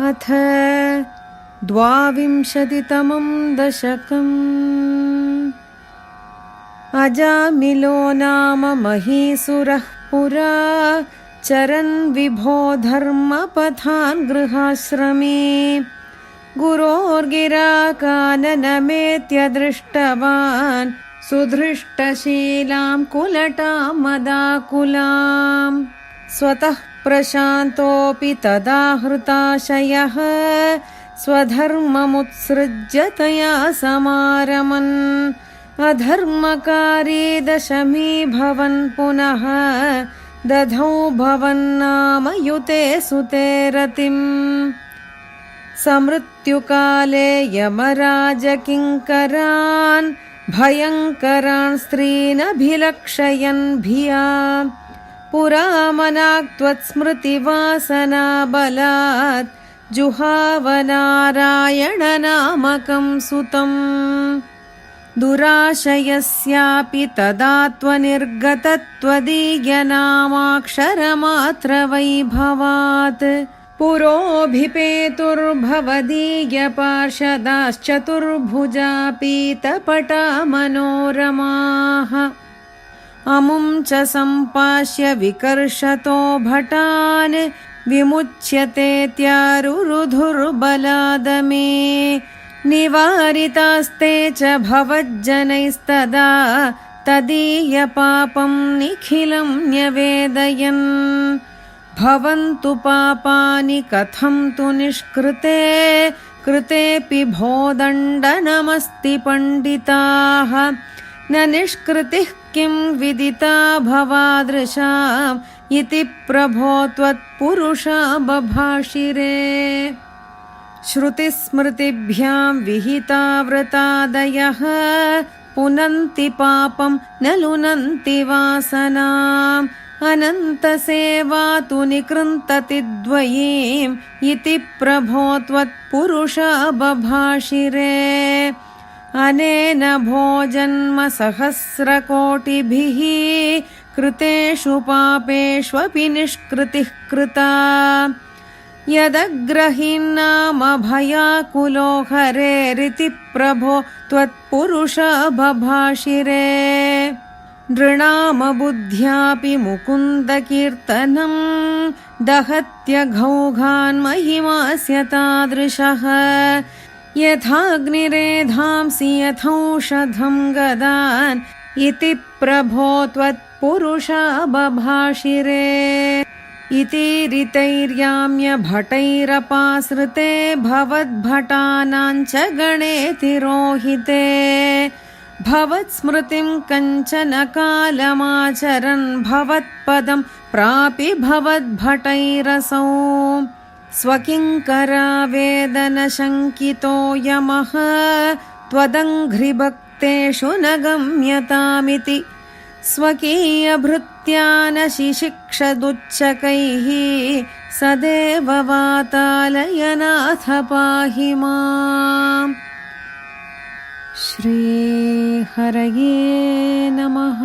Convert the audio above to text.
अथ द्वाविंशतितमं दशकम्। अजामिलो नाम महीसुरः पुरा चरन् विभो धर्मपथान् गृहाश्रमे। गुरोर्गिराकाननमेत्य दृष्टवान् सुधृष्टशीलां कुलटां मदाकुलाम् स्वतः प्रशान्तोऽपि तदा हृताशयः स्वधर्ममुत्सृज्य तया समारमन्, अधर्मकारी दशमी भवन् पुनः, दधौ भवन्नाम युते सुते रतिम्। समृत्युकाले यमराजकिङ्करान् भयङ्करान् स्त्रीनभिलक्षयन् भिया पुरामनाक् त्वत्स्मृतिवासनाबलात् जुहावनारायणनामकं सुतम् दुराशयस्यापि तदा त्वनिर्गतत्वदीयनामाक्षरमात्रवैभवात्। पुरोऽभिपेतुर्भवदीयपार्षदाश्चतुर्भुजा पीतपटा मनोरमाः अमुं च सम्पाश्य विकर्षतो भटान् विमुच्यतेत्यारुरुधुर्बलादमे निवारितास्ते च भवज्जनैस्तदा तदीयपापं निखिलं न्यवेदयन्। भवन्तु पापानि कथं तु निष्कृते कृतेऽपि भोदण्डनमस्ति पण्डिताः न निष्कृतिः किं विदिता भवादृशाम् इति प्रभो त्वत्पुरुषा बभाषिरे। श्रुतिस्मृतिभ्यां विहिताव्रतादयः पुनन्ति पापं न लुनन्ति वासनाम्। अनन्तसेवा तु निकृन्तति द्वयीम् इति प्रभो त्वत्पुरुषा बभाषिरे अनेन भोजन्मसहस्रकोटिभिः कृतेषु पापेष्वपि निष्कृतिः कृता। यदग्रहीन्नाम भयाकुलो हरेरिति प्रभो त्वत्पुरुषा बभाषिरे नृणामबुद्ध्यापि मुकुन्दकीर्तनम् दहत्यघौघान्महिमास्य तादृशः यथाग्निरेधांसि यथौषधं गदान् इति प्रभो त्वत्पुरुषा बभाषिरे इति ऋतैर्याम्यभटैरपासृते भवद्भटानाञ्च गणे तिरोहिते भवत्स्मृतिं कञ्चन कालमाचरन् भवत्पदं प्रापि भवद्भटैरसौ स्वकिङ्करावेदनशङ्कितो यमः त्वदङ्घ्रिभक्तेषु न गम्यतामिति। स्वकीयभृत्या न शिशिक्षदुच्चकैः सदेव वातालयनाथ पाहि माम्। श्रीहरये नमः